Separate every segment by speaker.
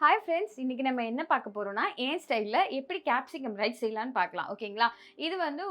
Speaker 1: Hi friends இன்றைக்கி நம்ம என்ன பார்க்க போகிறோம்னா ஏன் ஸ்டைலில் எப்படி கேப்சிகம் ரைட் செய்யலான்னு பார்க்கலாம் ஓகேங்களா இது வந்து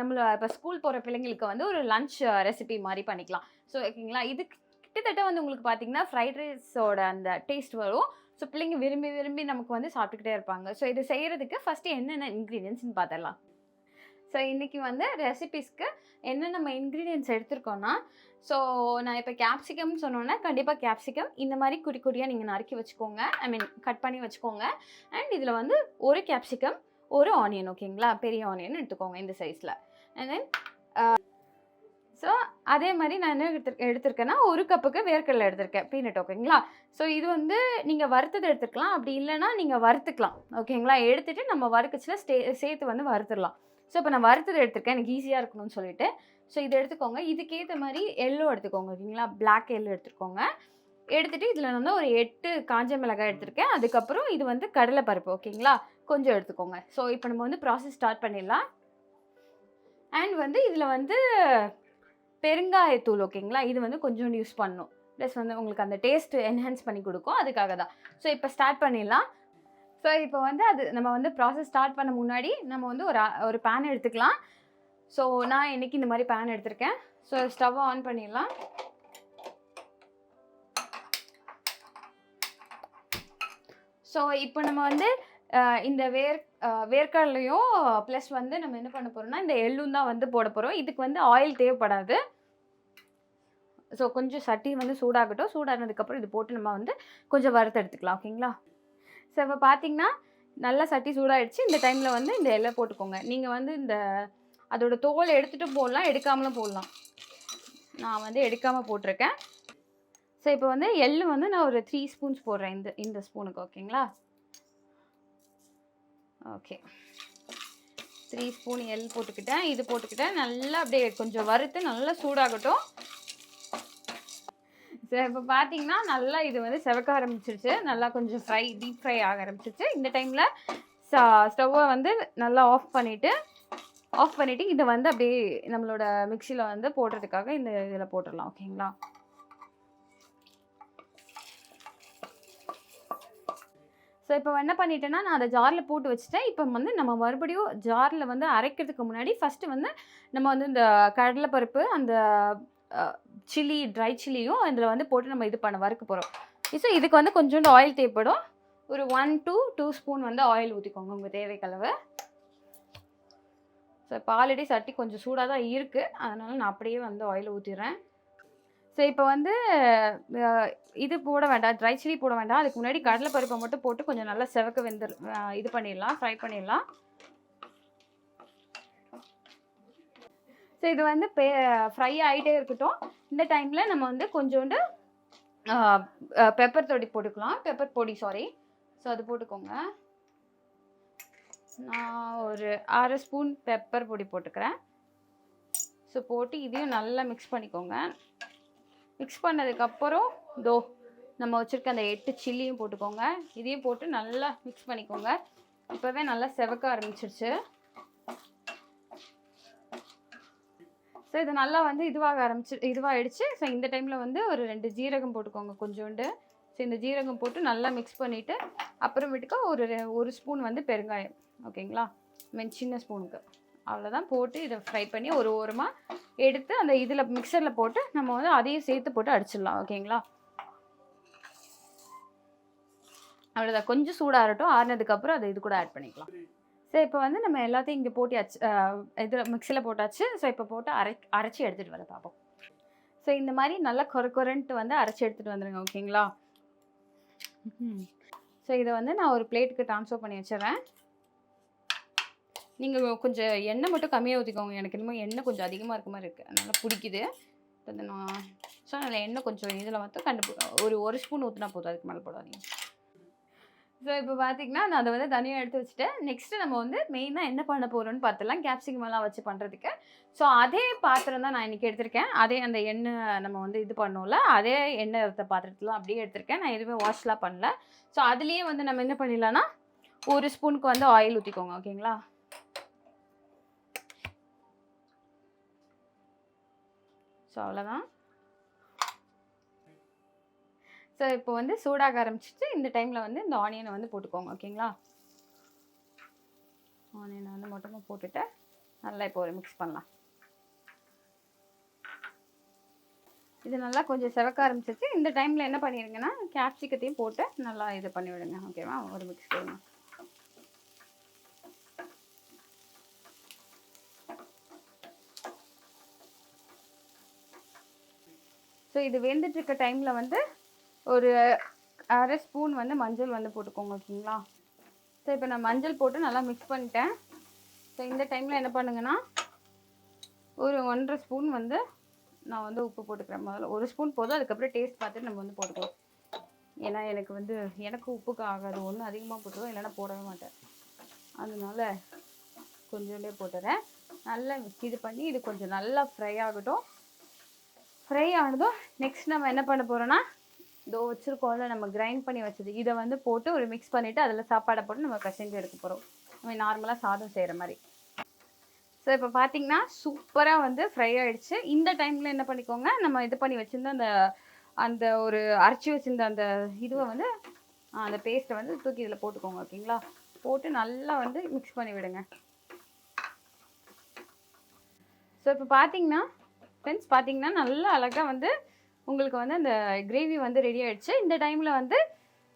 Speaker 1: நம்மளை இப்போ ஸ்கூல் போகிற பிள்ளைங்களுக்கு வந்து ஒரு லஞ்ச் ரெசிபி மாதிரி பண்ணிக்கலாம். ஸோ ஓகேங்களா இது கிட்டத்தட்ட வந்து உங்களுக்கு பார்த்தீங்கன்னா ஃப்ரைட் ரைஸோட அந்த டேஸ்ட் வரும். ஸோ பிள்ளைங்க விரும்பி விரும்பி நமக்கு வந்து சாப்பிட்டுக்கிட்டே இருப்பாங்க. ஸோ இது செய்கிறதுக்கு ஃபஸ்ட்டு என்னென்ன இன்க்ரீடியன்ஸ்னு பார்த்துடலாம். ஸோ இன்றைக்கி வந்து ரெசிபிஸ்க்கு என்ன நம்ம இன்க்ரீடியன்ஸ் எடுத்திருக்கோன்னா ஸோ நான் இப்போ கேப்சிகம் சொன்னோன்னா கண்டிப்பாக கேப்சிகம் இந்த மாதிரி குடி குடியாக நீங்கள் நறுக்கி வச்சுக்கோங்க. ஐ மீன் கட் பண்ணி வச்சுக்கோங்க. அண்ட் இதில் வந்து ஒரு கேப்சிகம் ஒரு ஆனியன் ஓகேங்களா? பெரிய ஆனியன் எடுத்துக்கோங்க இந்த சைஸில் அண்ட் தென் ஸோ அதே மாதிரி நான் என்ன எடுத்து எடுத்திருக்கேன்னா ஒரு கப்புக்கு வேர்க்கடலை எடுத்திருக்கேன். பீனட் ஓகேங்களா? ஸோ இது வந்து நீங்கள் வறுத்தது எடுத்துக்கலாம். அப்படி இல்லைன்னா நீங்கள் வறுத்துக்கலாம். ஓகேங்களா? எடுத்துகிட்டு நம்ம வறுக்கச்சில் ஸ்டே சேர்த்து வந்து வறுத்துடலாம். ஸோ இப்போ நான் வறுத்தது எடுத்திருக்கேன். எனக்கு ஈஸியாக இருக்கணும்னு சொல்லிட்டு. ஸோ இதை எடுத்துக்கோங்க. இதுக்கேற்ற மாதிரி எல்லோ எடுத்துக்கோங்க ஓகேங்களா? பிளாக் எல்லோ எடுத்துக்கோங்க. எடுத்துகிட்டு இதில் வந்து ஒரு எட்டு காஞ்ச மிளகாய் எடுத்திருக்கேன். அதுக்கப்புறம் இது வந்து கடலை பருப்பு ஓகேங்களா? கொஞ்சம் எடுத்துக்கோங்க. ஸோ இப்போ நம்ம வந்து ப்ராசஸ் ஸ்டார்ட் பண்ணிடலாம். அண்ட் வந்து இதில் வந்து பெருங்காயத்தூள் ஓகேங்களா? இது வந்து கொஞ்சோண்டு யூஸ் பண்ணணும். ப்ளஸ் வந்து உங்களுக்கு அந்த டேஸ்ட் என்ஹான்ஸ் பண்ணி கொடுக்கும். அதுக்காக தான். ஸோ இப்போ ஸ்டார்ட் பண்ணிடலாம். ஸோ இப்போ வந்து அது நம்ம வந்து ப்ராசஸ் ஸ்டார்ட் பண்ண முன்னாடி நம்ம வந்து ஒரு ஒரு பேன் எடுத்துக்கலாம். ஸோ நான் இன்னைக்கு இந்த மாதிரி பேன் எடுத்திருக்கேன். ஸோ ஸ்டவ்வை ஆன் பண்ணிடலாம். ஸோ இப்போ நம்ம வந்து இந்த வேர் வேர்க்கடலையும் ப்ளஸ் வந்து நம்ம என்ன பண்ண போகிறோம்னா இந்த எள்ளும் தான் வந்து போட போகிறோம் இதுக்கு வந்து ஆயில் தேவைப்படாது. ஸோ கொஞ்சம் சட்டி வந்து சூடாகட்டும். சூடானதுக்கப்புறம் இது போட்டு நம்ம வந்து கொஞ்சம் வறுத்து எடுத்துக்கலாம். ஓகேங்களா? ஸோ இப்போ பார்த்தீங்கன்னா நல்லா சட்டி சூடாயிடுச்சு. இந்த டைமில் வந்து இந்த எல்லை போட்டுக்கோங்க. நீங்கள் வந்து இந்த அதோட தோல் எடுத்துகிட்டு போடலாம் எடுக்காமலும் போடலாம். நான் வந்து எடுக்காமல் போட்டிருக்கேன். ஸோ இப்போ வந்து எள்ளு வந்து நான் ஒரு த்ரீ ஸ்பூன்ஸ் போடுறேன். இந்த இந்த ஸ்பூனுக்கு ஓகேங்களா ஓகே த்ரீ ஸ்பூன் எள் போட்டுக்கிட்டேன். இது போட்டுக்கிட்டேன். நல்லா அப்படியே கொஞ்சம் வறுத்து நல்லா சூடாகட்டும். சரி இப்போ பார்த்தீங்கன்னா நல்லா இது வந்து செவக்க ஆரம்பிச்சிருச்சு. நல்லா கொஞ்சம் ஃப்ரை டீப் ஃப்ரை ஆக ஆரம்பிச்சிருச்சு. இந்த டைமில் ஸ்டவ்வை வந்து நல்லா ஆஃப் பண்ணிவிட்டு ஆஃப் பண்ணிவிட்டு இதை வந்து அப்படியே நம்மளோட மிக்சியில் வந்து போடுறதுக்காக இந்த இதில் போட்டுடலாம் ஓகேங்களா ஸோ இப்போ என்ன பண்ணிட்டேன்னா நான் அதை ஜாரில் போட்டு வச்சுட்டேன். இப்போ வந்து நம்ம மறுபடியும் ஜாரில் வந்து அரைக்கிறதுக்கு முன்னாடி ஃபஸ்ட்டு வந்து நம்ம வந்து இந்த கடலைப்பருப்பு அந்த சில்லி ட்ரை சில்லியும் இதில் வந்து போட்டு நம்ம இது பண்ண வறுக்க போகிறோம் ஸோ இதுக்கு வந்து கொஞ்சோண்டு ஆயில் தேவைப்படும். ஒரு ஒன் டூ டூ ஸ்பூன் வந்து ஆயில் ஊற்றிக்கோங்க உங்கள் தேவைக்களவு ஸோ இப்போ ஆல்ரெடி சட்டி கொஞ்சம் சூடாக தான் இருக்குது அதனால் நான் அப்படியே வந்து ஆயில் ஊற்றிடுறேன் ஸோ இப்போ வந்து இது போட வேண்டாம் ட்ரை சில்லி போட வேண்டாம். அதுக்கு முன்னாடி கடலைப்பருப்பை மட்டும் போட்டு கொஞ்சம் நல்லா செவக்க வெந்து இது பண்ணிடலாம் ஃப்ரை பண்ணிடலாம். ஸோ இது வந்து பே ஃப்ரை ஆகிட்டே இருக்கட்டும். இந்த டைமில் நம்ம வந்து கொஞ்சோண்டு பெப்பர் தொடி போட்டுக்கலாம். பெப்பர் பொடி சாரி ஸோ அது போட்டுக்கோங்க. நான் ஒரு அரை ஸ்பூன் பெப்பர் பொடி போட்டுக்கிறேன். ஸோ போட்டு இதையும் நல்லா மிக்ஸ் பண்ணிக்கோங்க. மிக்ஸ் பண்ணதுக்கப்புறம் தோ நம்ம வச்சுருக்க அந்த எட்டு சில்லியும் போட்டுக்கோங்க. இதையும் போட்டு நல்லா மிக்ஸ் பண்ணிக்கோங்க. இப்போவே நல்லா செவக்க ஆரம்பிச்சிருச்சு. ஸோ இது நல்லா வந்து இதுவாக ஆரம்பிச்சு இதுவாகிடுச்சு ஸோ இந்த டைமில் வந்து ஒரு ரெண்டு ஜீரகம் போட்டுக்கோங்க கொஞ்சோண்டு. ஸோ இந்த ஜீரகம் போட்டு நல்லா மிக்ஸ் பண்ணிவிட்டு அப்புறமேட்டுக்கா ஒரு ரெ- ஒரு ஸ்பூன் வந்து பெருங்காயம். ஓகேங்களா? மீன் சின்ன ஸ்பூனுக்கு அவ்வளோதான் போட்டு இதை ஃப்ரை பண்ணி ஒரு ஓரமாக எடுத்து அந்த இதில் மிக்சரில் போட்டு நம்ம வந்து அதையும் சேர்த்து போட்டு அடிச்சிடலாம். ஓகேங்களா? அவ்வளோதான் கொஞ்சம் சூடாகட்டும். ஆறுனதுக்கப்புறம் அதை இது கூட ஆட் பண்ணிக்கலாம். ஸோ இப்போ வந்து நம்ம எல்லாத்தையும் இங்கே போட்டியாச்சு இதில் மிக்சியில் போட்டாச்சு. ஸோ இப்போ போட்டு அரை அரைச்சி எடுத்துகிட்டு வர பார்ப்போம் ஸோ இந்த மாதிரி நல்லா கொர கொரன்ட்டு வந்து அரைச்சி எடுத்துகிட்டு வந்துடுங்க ஓகேங்களா? ஸோ இதை வந்து நான் ஒரு பிளேட்டுக்கு ட்ரான்ஸ்ஃபர் பண்ணி வச்சிடுறேன் நீங்கள் கொஞ்சம் எண்ணெய் மட்டும் கம்மியாக ஊற்றிக்கோங்க எனக்கு இனிமேல் எண்ணெய் கொஞ்சம் அதிகமாக இருக்க மாதிரி இருக்குது அதனால் பிடிக்குது. நான் ஸோ அதில் எண்ணெய் கொஞ்சம் இதில் வந்து கண்டு ஒரு ஒரு ஸ்பூன் ஊற்றினா போதும். அதுக்கு மேலே போடாதீங்க. ஸோ இப்போ பார்த்தீங்கன்னா நான் அதை வந்து தனியாக எடுத்து வச்சுட்டேன். நெக்ஸ்ட்டு நம்ம வந்து மெயினாக என்ன பண்ண போகிறோம்னு பார்த்துலாம் கேப்சிகம் எல்லாம் வச்சு பண்ணுறதுக்கு ஸோ அதே பாத்திரம் தான் நான் இன்றைக்கி எடுத்திருக்கேன். அதே அந்த எண்ணெய் நம்ம வந்து இது பண்ணோம்ல அதே எண்ணெய் இருந்த பாத்திரத்தில் அப்படியே எடுத்திருக்கேன். நான் எதுவுமே வாஷ்லாம் பண்ணல. ஸோ அதுலேயே வந்து நம்ம என்ன பண்ணிடலான்னா ஒரு ஸ்பூனுக்கு வந்து ஆயில் ஊற்றிக்கோங்க ஓகேங்களா? ஸோ அவ்வளோதான் ஸோ இப்போ வந்து சூடாக ஆரம்பிச்சிட்டு இந்த டைமில் வந்து இந்த ஆனியனை வந்து போட்டுக்கோங்க ஓகேங்களா ஆனியனை வந்து மொத்தமாக போட்டுட்டு நல்லா இப்போ ஒரு மிக்ஸ் பண்ணலாம். இது நல்லா கொஞ்சம் செவக்க ஆரம்பிச்சிச்சு இந்த டைமில் என்ன பண்ணிடுங்கன்னா கேப்சிக்கத்தையும் போட்டு நல்லா இது பண்ணிவிடுங்க ஓகேவா ஒரு மிக்ஸ் பண்ணுங்க ஸோ இது வெந்துட்டு இருக்க டைமில் வந்து ஒரு அரை ஸ்பூன் வந்து மஞ்சள் வந்து போட்டுக்கோங்க ஓகேங்களா? சரி இப்போ நான் மஞ்சள் போட்டு நல்லா மிக்ஸ் பண்ணிட்டேன். ஸோ இந்த டைமில் என்ன பண்ணுங்கன்னா ஒரு ஒன்றரை ஸ்பூன் வந்து நான் வந்து உப்பு போட்டுக்கிறேன் முதல்ல. ஒரு ஸ்பூன் போதும் அதுக்கப்புறம் டேஸ்ட் பார்த்துட்டு நம்ம வந்து போட்டுக்கலாம். ஏன்னா எனக்கு வந்து எனக்கு உப்புக்கு ஆகாது. ஒன்றும் அதிகமாக போட்டுருவோம் இல்லைன்னா போடவே மாட்டேன். அதனால கொஞ்சோண்டே போட்டுறேன். நல்லா இது பண்ணி இது கொஞ்சம் நல்லா ஃப்ரை ஆகட்டும். ஃப்ரை ஆனதும் நெக்ஸ்ட் நம்ம என்ன பண்ண போகிறோன்னா இதோ வச்சுருக்கோம்ல நம்ம கிரைண்ட் பண்ணி வச்சது. இதை வந்து போட்டு ஒரு மிக்ஸ் பண்ணிவிட்டு அதில் சாப்பாடை போட்டு நம்ம பிசைஞ்சு எடுக்க போகிறோம் நம்ம நார்மலாக சாதம் செய்கிற மாதிரி. ஸோ இப்போ பார்த்தீங்கன்னா சூப்பராக வந்து ஃப்ரை ஆகிடுச்சு இந்த டைமில் என்ன பண்ணிக்கோங்க நம்ம இது பண்ணி வச்சுருந்த அந்த அந்த ஒரு அரைச்சி வச்சுருந்த அந்த இதுவை வந்து அந்த பேஸ்ட்டை வந்து தூக்கி இதில் போட்டுக்கோங்க ஓகேங்களா? போட்டு நல்லா வந்து மிக்ஸ் பண்ணி விடுங்க. ஸோ இப்போ பார்த்தீங்கன்னா ஃப்ரெண்ட்ஸ் பார்த்தீங்கன்னா நல்லா அழகாக வந்து உங்களுக்கு வந்து அந்த கிரேவி வந்து ரெடி ஆகிடுச்சு இந்த டைமில் வந்து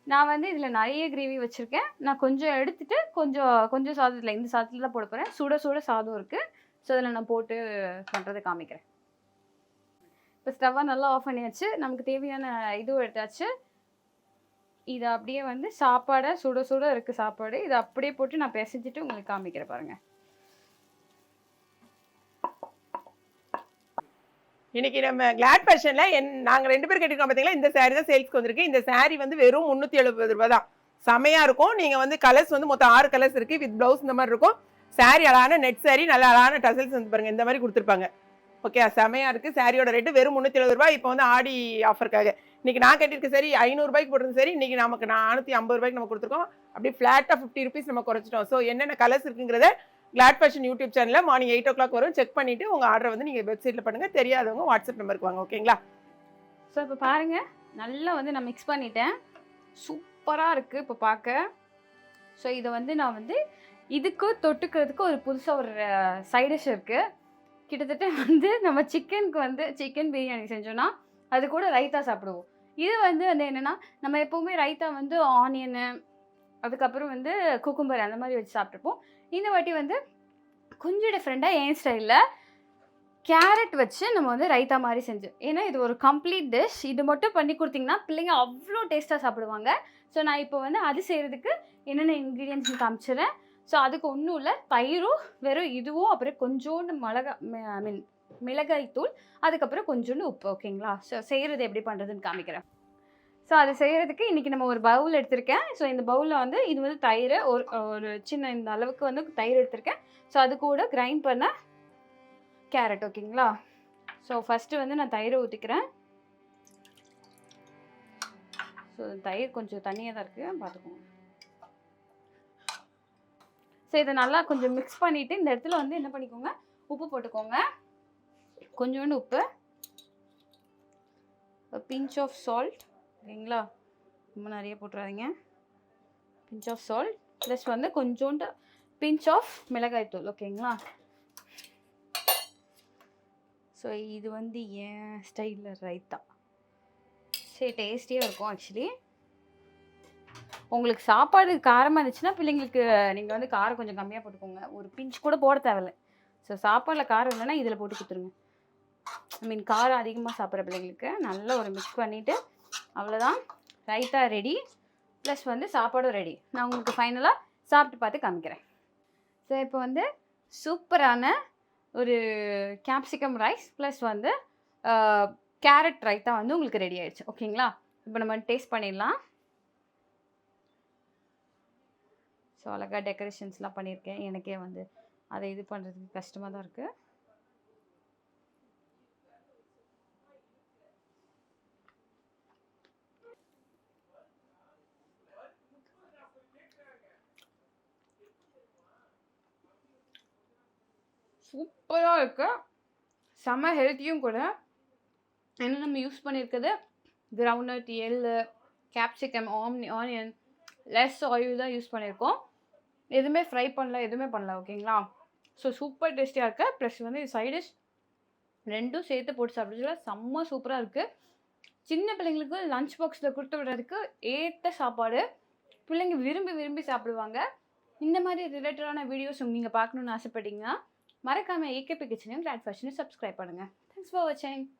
Speaker 1: நான் வந்து இதில் நிறைய கிரேவி வச்சுருக்கேன். நான் கொஞ்சம் எடுத்துகிட்டு கொஞ்சம் கொஞ்சம் சாதத்தில் இந்த சாதத்தில் தான் போட போகிறேன் சுட சுட சாதம் இருக்குது ஸோ அதில் நான் போட்டு பண்ணுறதை காமிக்கிறேன். இப்போ ஸ்டவ்வாக நல்லா ஆஃப் பண்ணியாச்சு. நமக்கு தேவையான இதுவும் எடுத்தாச்சு. இதை அப்படியே வந்து சாப்பாடை சுட சுட இருக்குது சாப்பாடு. இதை அப்படியே போட்டு நான் பிசைஞ்சிட்டு உங்களுக்கு காமிக்கிறேன் பாருங்கள்
Speaker 2: இன்னைக்கு நம்ம கிளாட் ஃபேஷனில் என் நாங்கள் ரெண்டு பேர் கேட்டிருக்கோம் பார்த்தீங்களா இந்த சாரீ தான் சேல்ஸ்க்கு வந்திருக்கு. இந்த saree வந்து வெறும் முந்நூற்றி எழுபது ரூபா தான். செமையாக இருக்கும். நீங்கள் வந்து கலர்ஸ் வந்து மொத்தம் ஆறு கலர்ஸ் இருக்குது வித் ப்ளவுஸ் இந்த மாதிரி இருக்கும். Saree அழகான நெட் saree நல்ல அழகான டசல்ஸ் வந்து பாருங்கள் இந்த மாதிரி கொடுத்துருப்பாங்க. ஓகே செமையாக இருக்குது சாரியோட ரேட்டு வெறும் முந்நூற்றி எழுபது ரூபாய். இப்போ வந்து ஆடி ஆஃபருக்காக இன்றைக்கி நான் கட்டியிருக்க சரி ஐநூறுரூபாய்க்கு போட்டிருந்த சரி இன்றைக்கி நமக்கு நானூற்றி ஐம்பது ரூபாய்க்கு நம்ம கொடுத்துருக்கோம். அப்படியே ஃப்ளாட்டாக ஃபிஃப்டி ருபீஸ் நம்ம குறைச்சிட்டோம். ஸோ என்னென்ன கலர்ஸ் இருக்குங்கிறத கிளாட் ஃபேஷன் யூடியூப் சேனலில் மார்னிங் எயிட் ஓ கிளாக் வரும். செக் பண்ணிட்டு உங்கள் ஆர்டர் வந்து நீங்கள் வெப்சைட்டில் பண்ணுங்கள் தெரியாதவங்க வாட்ஸ்அப் நம்பருக்கு வாங்க ஓகேங்களா
Speaker 1: ஸோ இப்போ பாருங்கள் நல்லா வந்து நான் மிக்ஸ் பண்ணிட்டேன். சூப்பராக இருக்குது இப்போ பார்க்க ஸோ இதை வந்து நான் வந்து இதுக்கு தொட்டுக்கிறதுக்கு ஒரு புதுசாக ஒரு சைடிஷ் இருக்குது கிட்டத்தட்ட வந்து நம்ம சிக்கனுக்கு வந்து சிக்கன் பிரியாணி செஞ்சோன்னா அது கூட ரைத்தா சாப்பிடுவோம். இது வந்து வந்து என்னென்னா நம்ம எப்போவுமே ரைத்தா வந்து ஆனியனு அதுக்கப்புறம் வந்து குக்கும்பர் அந்த மாதிரி வச்சு சாப்பிட்ருப்போம் இந்த வாட்டி வந்து கொஞ்சம் டிஃப்ரெண்ட்டாக என் ஸ்டைலில் கேரட் வச்சு நம்ம வந்து ரைத்தா மாதிரி செஞ்சு. ஏன்னா இது ஒரு கம்ப்ளீட் டிஷ் இது மட்டும் பண்ணி கொடுத்தீங்கன்னா பிள்ளைங்க அவ்வளோ டேஸ்ட்டாக சாப்பிடுவாங்க. ஸோ நான் இப்போ வந்து அது செய்கிறதுக்கு என்னென்ன இன்க்ரீடியன்ஸ் காமிச்சிடுறேன். ஸோ அதுக்கு ஒன்றும் இல்லை. தயிரும் வெறும் இதுவும் அப்புறம் கொஞ்சோண்டு மிளகா ஐ மீன் மிளகாய் தூள் அதுக்கப்புறம் கொஞ்சோண்டு உப்பு ஓகேங்களா ஸோ செய்கிறது எப்படி பண்ணுறதுன்னு காமிக்கிறேன். ஸோ அதை செய்கிறதுக்கு இன்றைக்கி நம்ம ஒரு பவுல் எடுத்திருக்கேன். ஸோ இந்த பவுலில் வந்து இது வந்து தயிர் ஒரு ஒரு சின்ன இந்த அளவுக்கு வந்து தயிர் எடுத்திருக்கேன். ஸோ அது கூட கிரைண்ட் பண்ண கேரட் ஓகேங்களா ஸோ ஃபஸ்ட்டு வந்து நான் தயிரை ஊற்றிக்கிறேன் ஸோ தயிர் கொஞ்சம் தண்ணியாக தான் இருக்குது பார்த்துக்கோங்க. ஸோ இதை நல்லா கொஞ்சம் மிக்ஸ் பண்ணிவிட்டு இந்த இடத்துல வந்து என்ன பண்ணிக்கோங்க? உப்பு போட்டுக்கோங்க. கொஞ்சோண்டு உப்பு. பிஞ்ச் ஆஃப் சால்ட் ஓகேங்களா ரொம்ப நிறைய போட்டுறாதீங்க. பிஞ்ச் ஆஃப் சால்ட் ப்ளஸ் வந்து கொஞ்சோண்டு பிஞ்ச் ஆஃப் மிளகாய் தூள் ஓகேங்களா ஸோ இது வந்து என் ஸ்டைலில் ரைத்தா. சரி டேஸ்டியாக இருக்கும் ஆக்சுவலி உங்களுக்கு சாப்பாடு காரமாக இருந்துச்சுன்னா பிள்ளைங்களுக்கு நீங்கள் வந்து காரம் கொஞ்சம் கம்மியாக போட்டுக்கோங்க. ஒரு பிஞ்ச் கூட போட தேவையில்ல. ஸோ சாப்பாடில் காரம் இல்லைன்னா இதில் போட்டு கொடுத்துருங்க. ஐ மீன் காரம் அதிகமாக சாப்பிட்ற பிள்ளைங்களுக்கு நல்லா ஒரு மிக்ஸ் பண்ணிவிட்டு அவ்வளோதான் ரைத்தா ரெடி ப்ளஸ் வந்து சாப்பாடும் ரெடி நான் உங்களுக்கு ஃபைனலாக சாப்பிட்டு பார்த்து காமிக்கிறேன். ஸோ இப்போ வந்து சூப்பரான ஒரு கேப்சிகம் ரைஸ் ப்ளஸ் வந்து கேரட் ரைத்தா வந்து உங்களுக்கு ரெடி ஆயிடுச்சு. ஓகேங்களா இப்போ நம்ம டேஸ்ட் பண்ணிடலாம். ஸோ அழகாக டெக்கரேஷன்ஸ்லாம் பண்ணியிருக்கேன். எனக்கே வந்து அதை இது பண்ணுறதுக்கு கஷ்டமாக தான் இருக்குது சூப்பராக இருக்கு. செம்ம ஹெல்த்தியும் கூட. ஏன்னா நம்ம யூஸ் பண்ணியிருக்கிறது கிரவுண்ட்நட் எள்ளு கேப்சிகம் ஆம்னி ஆனியன் லெஸ் ஆயில் தான் யூஸ் பண்ணியிருக்கோம் எதுவுமே ஃப்ரை பண்ணல எதுவுமே பண்ணல ஓகேங்களா ஸோ சூப்பர் டேஸ்டியாக இருக்குது ப்ளஸ் வந்து சைடிஷ் ரெண்டும் சேர்த்து போட்டு சாப்பிட்றதுல செம்ம சூப்பராக இருக்குது சின்ன பிள்ளைங்களுக்கு லஞ்ச் பாக்ஸில் கொடுத்து விடுறதுக்கு ஏற்ற சாப்பாடு. பிள்ளைங்க விரும்பி விரும்பி சாப்பிடுவாங்க. இந்த மாதிரி ரிலேட்டடான வீடியோஸ் நீங்கள் பார்க்கணுன்னு ஆசைப்பட்டீங்கன்னா மறக்காமல் ஏகேபி கிச்சனையும் கிராண்ட் ஃபேஷனையும் சப்ஸ்கிரைப் பண்ணுங்கள் தேங்க்ஸ் ஃபார் வாட்சிங்